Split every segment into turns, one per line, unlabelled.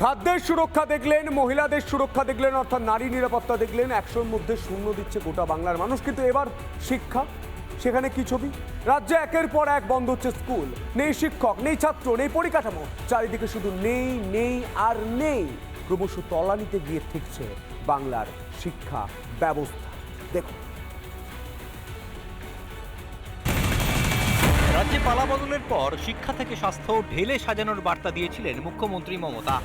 খাদ্যের সুরক্ষা দেখলেন, মহিলাদের সুরক্ষা দেখলেন, অর্থাৎ নারী নিরাপত্তা দেখলেন। একশোর মধ্যে শূন্য দিচ্ছে গোটা বাংলার মানুষ। কিন্তু এবার শিক্ষা, সেখানে কি ছবি? রাজ্যে একের পর এক বন্ধ হচ্ছে স্কুল। নেই শিক্ষক, নেই ছাত্র, নেই পরিকাঠামো। চারিদিকে শুধু নেই নেই আর নেই। ক্রমশ তলানিতে গিয়ে ঠেকছে বাংলার শিক্ষা ব্যবস্থা। দেখুন।
রাজ্যে পালা বদলের পর শিক্ষা থেকে স্বাস্থ্য ঢেলে সাজানোর বার্তা দিয়েছিলেন মুখ্যমন্ত্রী মমতা।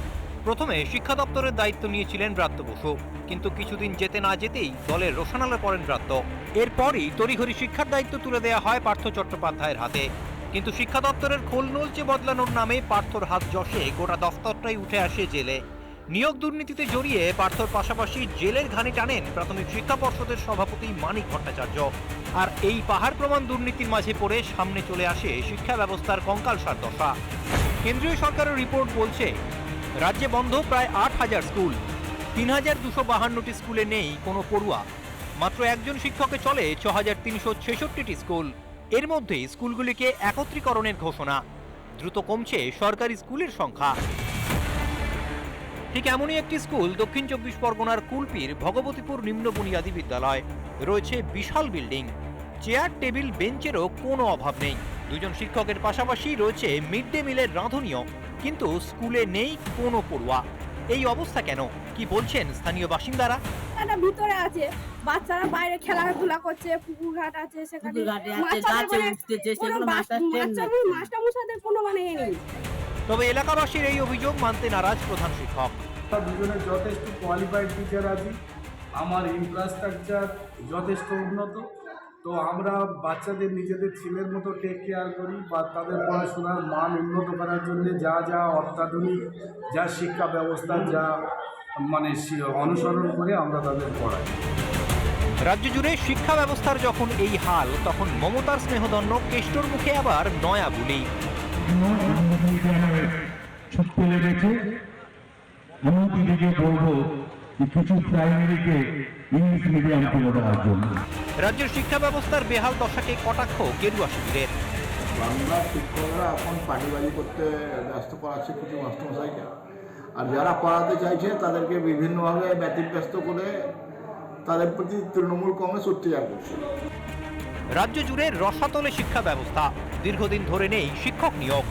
প্রথমে শিক্ষা দপ্তরের দায়িত্ব নিয়েছিলেন ব্রাত্য বসু, কিন্তু কিছুদিন যেতে না যেতেই দলের রোশনালে পড়েন ব্রাত্য। এরপরই তড়িঘড়ি শিক্ষার দায়িত্ব তুলে দেওয়া হয় পার্থ চট্টোপাধ্যায়ের হাতে। কিন্তু শিক্ষা দপ্তরের খোল নলচে বদলানোর নামে পার্থর হাত যশে গোটা দফতরটাই উঠে আসে জেলে। নিয়োগ দুর্নীতিতে জড়িয়ে পার্থর পাশাপাশি জেলের ঘানি টানেন প্রাথমিক শিক্ষা পর্ষদের সভাপতি মানিক ভট্টাচার্য। আর এই পাহাড় প্রমাণ দুর্নীতির মাঝে পড়ে সামনে চলে আসে শিক্ষা ব্যবস্থার কঙ্কালসার দশা। কেন্দ্রীয় সরকারের রিপোর্ট বলছে রাজ্যে বন্ধ প্রায় আট হাজার স্কুল। তিন হাজার দুশো বাহান্নটি স্কুলে নেই কোনো পড়ুয়া। মাত্র একজন শিক্ষকে চলে ছ হাজার তিনশো ছেষট্টিটি স্কুল। এর মধ্যে স্কুলগুলিকে একত্রীকরণের ঘোষণা। দ্রুত কমছে সরকারি স্কুলের সংখ্যা। ঠিক এমনই একটি স্কুল দক্ষিণ চব্বিশ পরগনার কুলপির ভগবতীপুর নিম্ন বুনিয়াদী বিদ্যালয়। রয়েছে বিশাল বিল্ডিং। চেয়ার, টেবিল, বেঞ্চেরও কোনো অভাব নেই। দুজন শিক্ষকের পাশাপাশি রয়েছে মিড ডে মিলের রাঁধুনিও। কিন্তু স্কুলে নেই কোনো পড়ুয়া। এই অবস্থা কেন? কি বলছেন স্থানীয় বাসিন্দারা?
একটা ভিতরে আছে বাচ্চারা বাইরে খেলাধুলা করছে পুকুর ঘাট আছে সেখানে
গাছে
মানে কোনো
মাস্টার
মানে নেই।
তবে এলাকাবাসীর এই অভিযোগ মানতে নারাজ প্রধান শিক্ষক।
আমরা দুজনে যথেষ্ট কোয়ালিফাইড টিচার আছি। আমার ইনফ্রাস্ট্রাকচার যথেষ্ট উন্নত। তো আমরা বাচ্চাদের নিজেদের ছেলের মতো টেক কেয়ার করি বা তাদের পড়াশোনার মান উন্নত করার জন্য যা যা অত্যাধুনিক যা শিক্ষা ব্যবস্থা যা মানে অনুসরণ করে আমরা তাদের পড়াই।
রাজ্য জুড়ে শিক্ষা ব্যবস্থার যখন এই হাল তখন মমতার স্নেহদন্য কেষ্টর মুখে আবার নয়া বুলি।
ছুটতে লেগেছে আমি দিদিকে বলব কিছু প্রাইমারিকে ইংলিশ মিডিয়াম করে দেওয়ার জন্য।
রাজ্যের শিক্ষা ব্যবস্থার বেহাল দশাকে কটাক্ষ গেরুয়া শিবিরের।
বাংলা শিক্ষকরা এখন পাটিবাজি করতে ব্যস্ত করাচ্ছে কিছু মাস্টারমশাইকে। আর যারা পড়াতে চাইছে তাদেরকে বিভিন্নভাবে ব্যতিব্যস্ত করে তাদের প্রতি তৃণমূল কংগ্রেস অত্যাচার করছে।
রাজ্য জুড়ে রসাতলে শিক্ষা ব্যবস্থা দীর্ঘদিন ধরে নেই শিক্ষক নিয়োগ।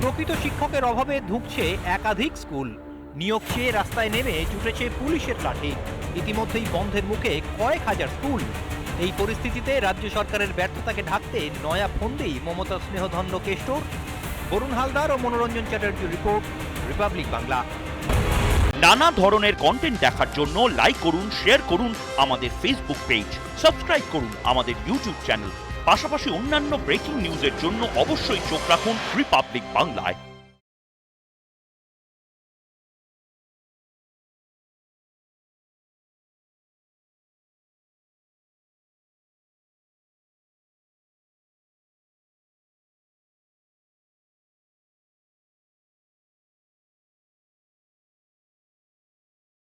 প্রকৃত শিক্ষকের অভাবে ধুঁকছে একাধিক স্কুল। নিয়োগ চেয়ে রাস্তায় নেমে জুটেছে পুলিশের লাঠি। ইতিমধ্যেই বন্ধের মুখে কয়েক হাজার স্কুল এই পরিস্থিতিতে রাজ্য সরকারের ব্যর্থতাকে ঢাকতে নয়া ফন্দেই মমতা স্নেহধন্য কেষ্টর বরুণ হালদার ও মনোরঞ্জন চ্যাটার্জির রিপোর্ট, রিপাবলিক বাংলা।
নানা ধরনের কন্টেন্ট দেখার জন্য লাইক করুন শেয়ার করুন আমাদের ফেসবুক পেজ সাবস্ক্রাইব করুন আমাদের ইউটিউব চ্যানেল পাশাপাশি অন্যান্য ব্রেকিং নিউজের জন্য অবশ্যই চোখ রাখুন রিপাবলিক বাংলায়।